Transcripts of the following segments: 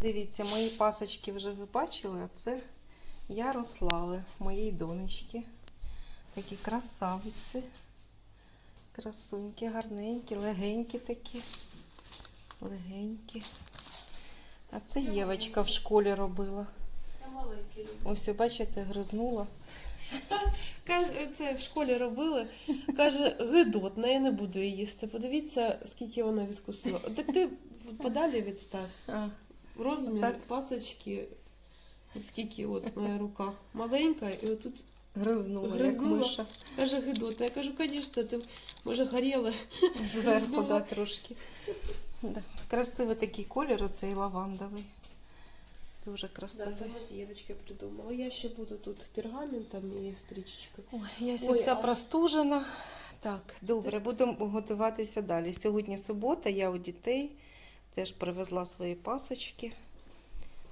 Дивіться, мої пасочки вже ви бачили, а це Ярослави, моєї донечки. Такі красавиці. Красунькі, гарненькі, легенькі такі. Легенькі. А це Євочка в школі робила. Ось, бачите, гризнула. Це в школі робили. Каже, гидотна, я не буду її їсти. Подивіться, скільки вона відкусила. Так ти подалі відстав. Розмір Так. пасочки. Скільки от моя рука маленька, і отут гризнула, Гризнула. як миша. каже гидотна. Я кажу, звісно, ти може горіла. Зверху, да, трошки. Да. Красивий такий колір, оцей лавандовий. Дуже Да, красивий. це ми з придумали. Я ще буду тут пергаментом і стрічечкою. Ой, я Ой, вся а- простужена. Так, добре, будемо готуватися далі. Сьогодні субота, я у дітей теж привезла свої пасочки.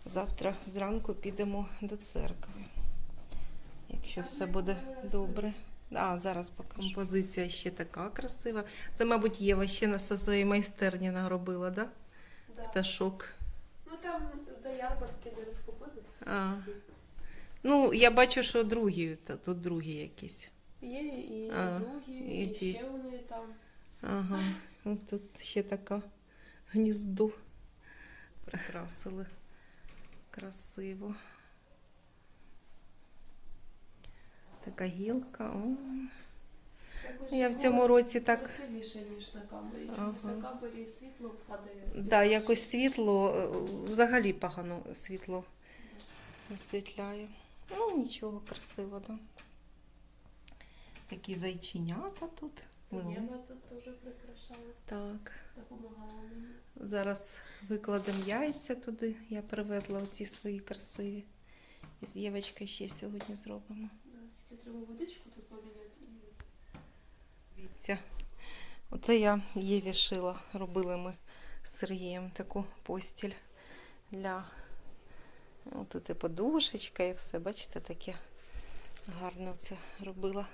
Завтра зранку підемо до церкви. Якщо все буде добре. А, зараз. Композиція ще така красива. Це, мабуть, Єва ще на своїй майстерні наробила, да? Пташок. Ну там до ярмарки не розкупились. А. Ну, я бачу, що другі, тут другі якісь. Є і А, другі, і і, ще вони там. Ага, ну, тут ще така гніздо. Прикрасили. Красиво. Така гілка. О. Я в цьому році так. красивіше, ніж на камері. Ага. Чомусь на камері світло впадає. Да, якось світло, е, взагалі погано світло освітляє. Ну, нічого, красиво, да. Такі зайченята тут. Єва тут теж прикрашала, Так. допомагала мені. Зараз викладемо яйця туди. Я привезла оці свої красиві. І з Євочкою ще сьогодні зробимо. Тільки треба водичку тут поміняти і Дивіться. Оце я Єві шила. Робили ми з Сергієм таку постіль для. Ну, тут і подушечка, і все. Бачите, таке гарно це робила.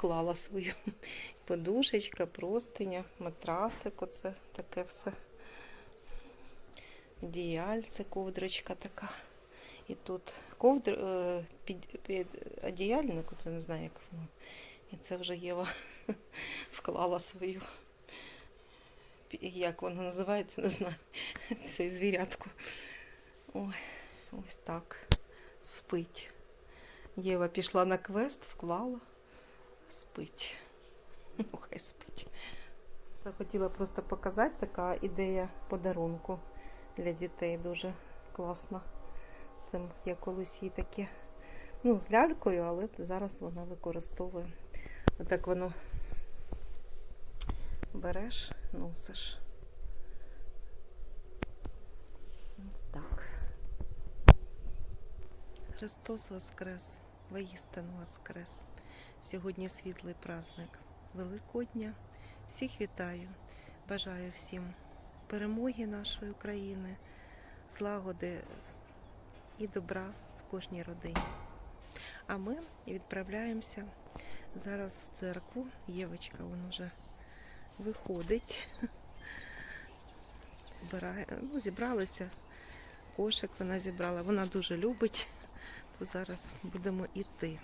Вклала свою подушечка, простиня, матрасик, оце таке все. Одіяльце, ковдрочка така. І тут ковдр, е, під, під одіяльник, оце не знаю, як воно. І це вже Єва вклала свою. Як воно називається, не знаю. Це звірятку. Ой, ось так. Спить. Єва пішла на квест, вклала. Спить. Ну, хай спить. Захотіла просто показати така ідея подарунку для дітей. Дуже класна. Це я колись їй таке, ну, з лялькою, але зараз вона використовує. Отак воно береш, носиш. Ось так. Христос Воскрес, воістину Воскрес. Сьогодні світлий праздник Великодня. Всіх вітаю. Бажаю всім перемоги нашої України, злагоди і добра в кожній родині. А ми відправляємося зараз в церкву. Євочка вон уже виходить. Збирає, ну, зібралися. Кошик вона зібрала. Вона дуже любить. То зараз будемо йти.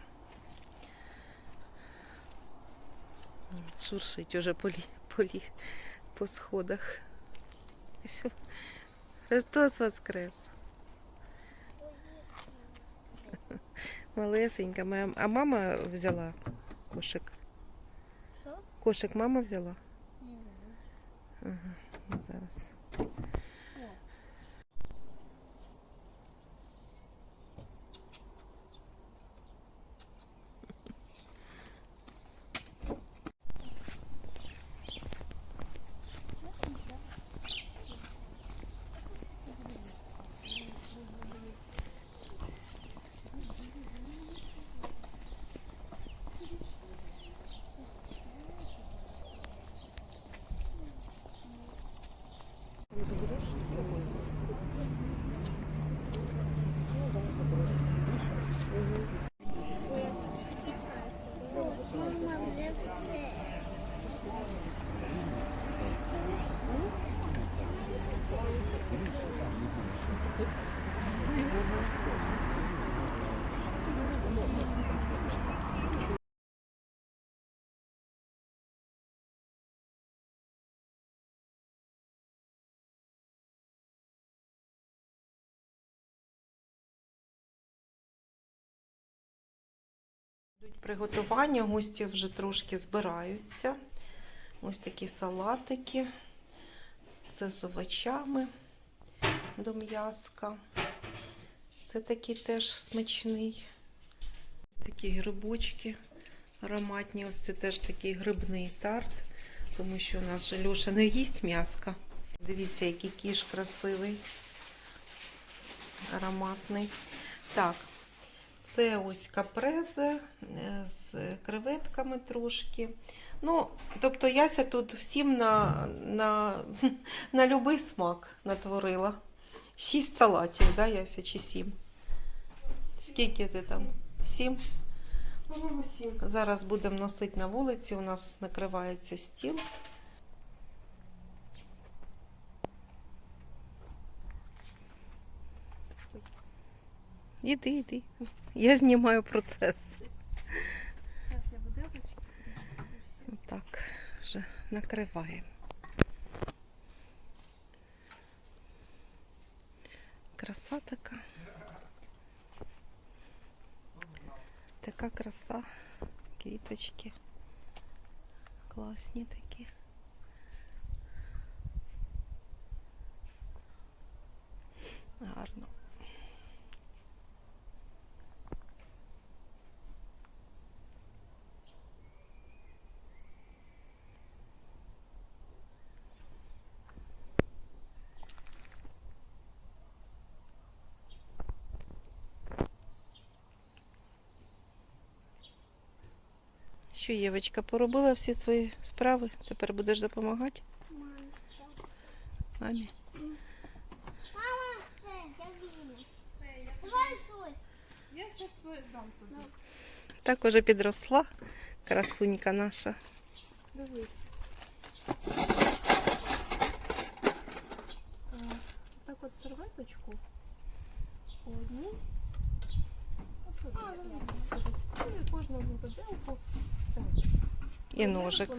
Шуршить уже по, лі, по, лі, по сходах. Христос Воскрес! Малесенька, моя- а мама взяла кошик. Що? Кошик мама взяла? Не знаю. Ага, зараз. Йдуть приготування, гості вже трошки збираються. Ось такі салатики. Це з овочами до м'яска. Це такий теж смачний. Ось такі грибочки ароматні. Ось це теж такий грибний тарт, тому що у нас же Льоша не їсть м'яска. Дивіться, який кіш красивий, ароматний. Так, це ось капрезе е, з креветками трошки. Ну, тобто Яся тут всім на, на, на любий смак натворила. Шість салатів, да, Яся, чи сім? Скільки ти там? Сім? По-моєму, сім. Зараз будемо носити на вулиці, у нас накривається стіл. Іди, іди. Я знімаю процес. Зараз я виделочки. Так, вже накриваємо. Краса така. Така краса. Квіточки. Класні такі. Гарно. Що, Євочка, поробила всі свої справи? Тепер будеш допомагати? Мамі? Мама, все, я вільна. Давай щось. Я зараз дам тобі. Так уже підросла красунька наша. Дивись. Так от серветочку по одній. Ось сюди. Ну, і кожному виделку. Так. І ножик.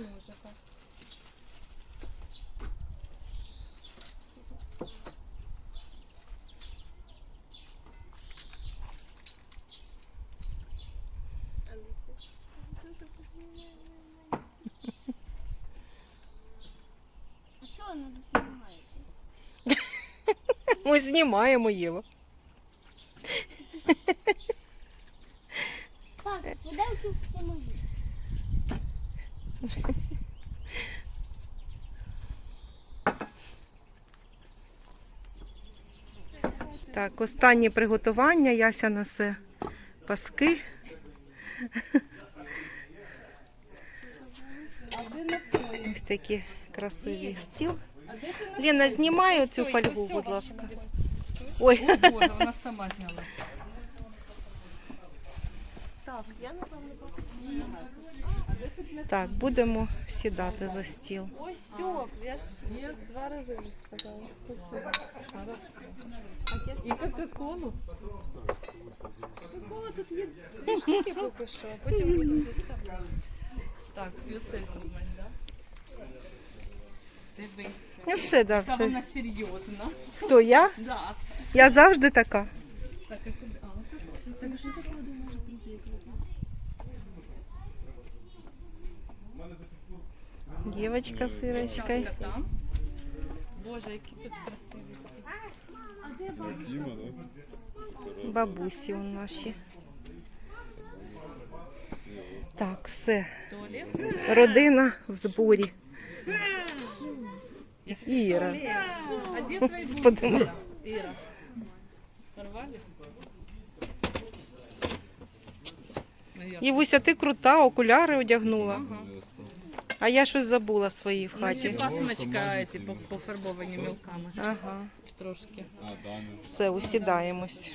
А чого не допомагаєте? Ми знімаємо Єва. Так, виделки всі мої. Так, останнє приготування. Яся несе паски. Ось такі красиві стіл. Лена, знімай цю фольгу, будь ласка. Ой, Боже, вона сама зняла. Так, я напевно так, будемо сідати за стіл. Ось сьо, я ж два рази вже сказала. Ось сьо. І Кока-Колу. Такого тут є дві штуки поки що, потім будемо дістати. Так, і оце знімай, так? Дивись. Ну все, да, Та все. вона серйозна. Хто я? Да. Я завжди така. Так, а куди? А, отак. Так, а що Сирочкою. Дівчатка там. Боже, які тут красиві. Бабусі у наші. Так, все. Родина в зборі. Іра. Господи. Іра. Порвали? Ну, Івуся, ти крута, окуляри одягнула. А я щось забула свої в хаті. пасмочка, ці пофарбовані мілками. Ага. Трошки. Все, усідаємось.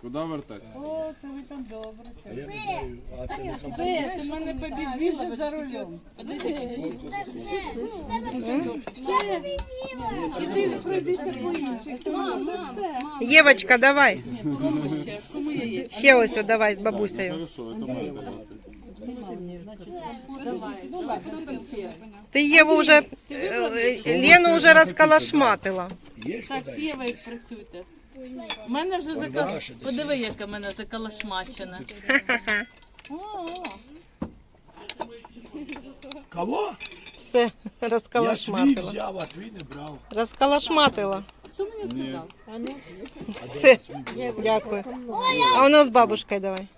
Куди вертать? Ти, ти мене побідила. За рулем. Подожди, подожди. Іди пройдися по інших. Мам, мам, мам. Євочка, давай. Кому ще? Ще ось, давай з бабусею. Хорошо, это? Ти Єву вже е, Лену вже розкалашматила. Так, всі ви як працюєте. У мене вже закал... Подиви, яка в мене закалашмачена. Кого? Все, Я свій розкалашматила. взяв, а твій не брав. Розкалашматила. Хто мені це дав? А ну, Все, дякую. А воно з бабушкою давай.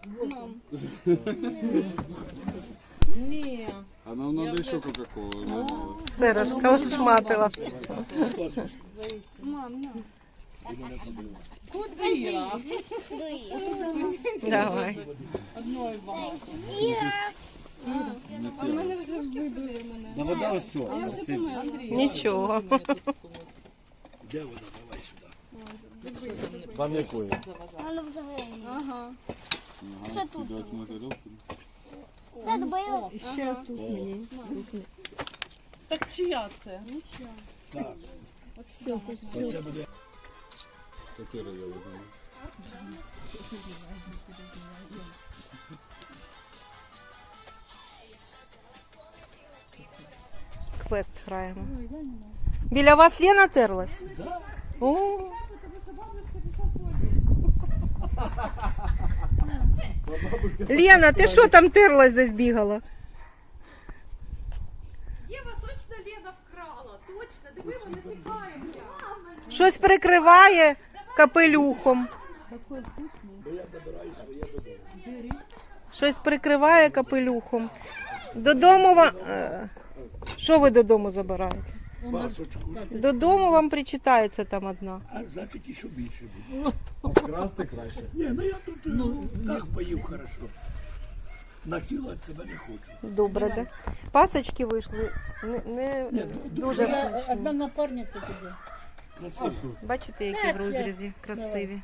ні. А нам треба ще Кока-Колу. Все, розкалашматила. Мам, на. Куди? Давай. Одної. Не А в мене вже вибили мене. На вода все. Я вже помила. Андрій. Нічого. Де вода? Давай сюди. Вам якої? Воно взагалі. Ага. Що тут? Це добило. Ще тут мені. Так чия це? Нічого. Так. Оце буде. Таке рояло. Квест граємо. Біля вас Лена терлась? Да. О, Лена, ти що там терлась десь бігала? Єва точно Лена вкрала. Точно, диви, вона тікає. Щось прикриває капелюхом. Щось прикриває капелюхом. Додому вам. е, Що ви додому забираєте? Пасочку. Додому вам причитається там одна. А значить, ще більше буде. Красти краще. Ні, ну я тут ну, так поїв хорошо. Насилувати себе не хочу. Добре, да? Пасочки вийшли не, не Ні, ду- ду- дуже я- смачні. напарниця тобі. Красиво. Бачите, які в розрізі красиві.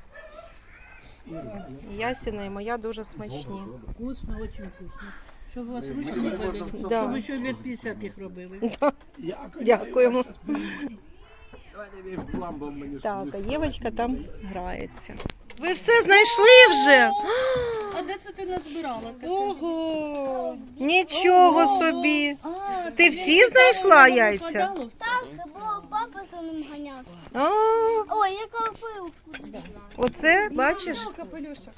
Ясіна і моя дуже смачні. Вкусно, очень вкусно. Щоб у вас ручки. Да. Щоб ви ще лет 50 їх робили. Дякуємо. Так, а Євочка там грається. Ви все знайшли вже? А де це ти назбирала? Ого! Нічого собі. А, Ти всі знайшла яйця? Так, бо папа за ним ганявся. А, Ой, я купив. оце бачиш? Капелюшок.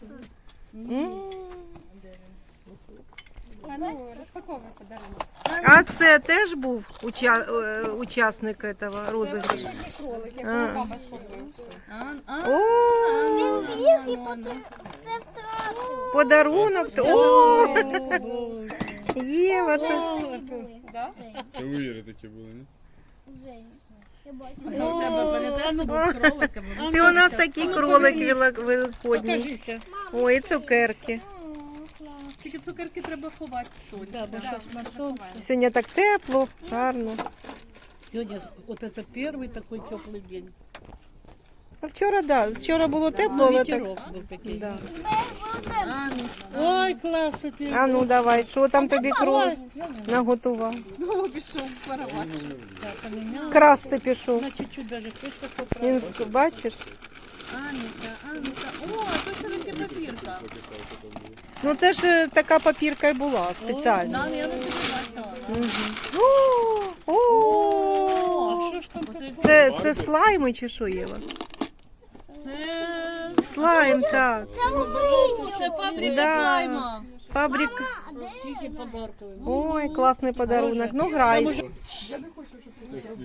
М. А ну, розпаковуй подарунок. А це теж був уча... е, учасник этого розіграшу? Кролик, А. якого папа шопив. А, а, О, Він біг і потім все втратив. подарунок. О, Єва, це Це у Іри такі були, ні? Жень, я бачу. у тебе пам'ятаєш, був кролик, а ми це у нас такий кролик велик- великодній. Покажися. Ой, і цукерки. Тільки цукерки треба ховати з сонця. Да, бо щас на сонце. Сьогодні так тепло, гарно. Сегодня вот это первый такой теплый день. А вчора, да, вчора було тепло, Ну, але так. ветерок был такой. Да. А, ну, Ой, классно ты. А ну давай, що там тобі кролик наготував? знову пішов воровати. Красти пішов. На чуть-чуть даже хочешь такой Він, бачиш? Анюта, Анюта. О, то це таки папірка. Ну це ж е, така папірка й була спеціальна. Да, я не О, о, Це, це слайми чи що, Єва? Це... Слайм, так. Це. Це фабрика Да. слайма. Фабрика. Ой, класний подарунок. Ну грай.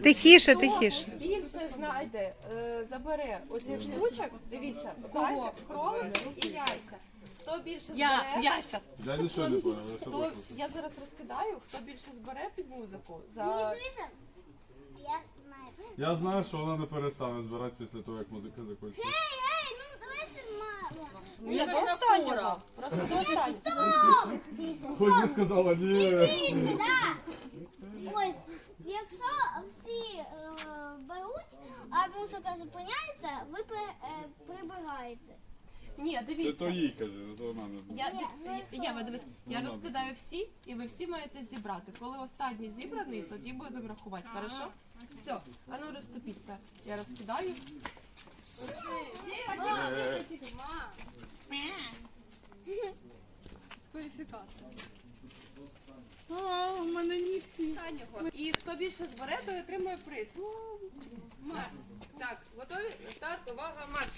Тихіше, тихіше. Більше знайде, е, забере оцих штучок, дивіться, зайчик, кролик і яйця. Хто більше Я, збере, я щас. Я нічого не понял, що хто, я зараз розкидаю, хто більше збере під музику. За... Дивися. Я знаю. Я знаю, що вона не перестане збирати після того, як музика закінчиться. Ей, ей, ну давайте мало. Ні, до останнього. Просто до останнього. Хоч би сказала, ні. Ось, якщо всі е, беруть, а музика зупиняється, ви пе- е, прибираєте. Ні, Це дивіться. то їй каже, то вона не знає. Я, ну я, я, дивись, я Ну, розкидаю всі, і ви всі маєте зібрати. Коли останній зібраний, тоді будемо рахувати, хорошо? Все, а ну розступіться. Я розкидаю. Кваліфікація. А, у мене нігті. І хто більше збере, той отримує приз. Марк. Так, готові? Старт, увага, марш.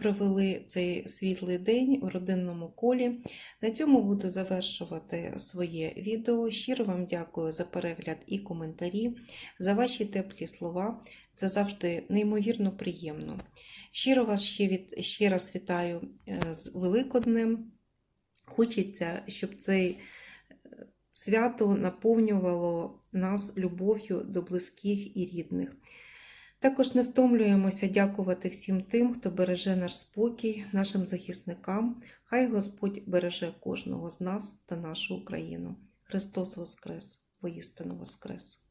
Провели цей світлий день у родинному колі. На цьому буду завершувати своє відео. Щиро вам дякую за перегляд і коментарі, за ваші теплі слова. Це завжди неймовірно приємно. Щиро вас ще, від, ще раз вітаю е, з Великоднем. Хочеться, щоб цей е, свято наповнювало нас любов'ю до близьких і рідних. Також не втомлюємося дякувати всім тим, хто береже наш спокій, нашим захисникам. Хай Господь береже кожного з нас та нашу Україну. Христос Воскрес! Воістину Воскрес!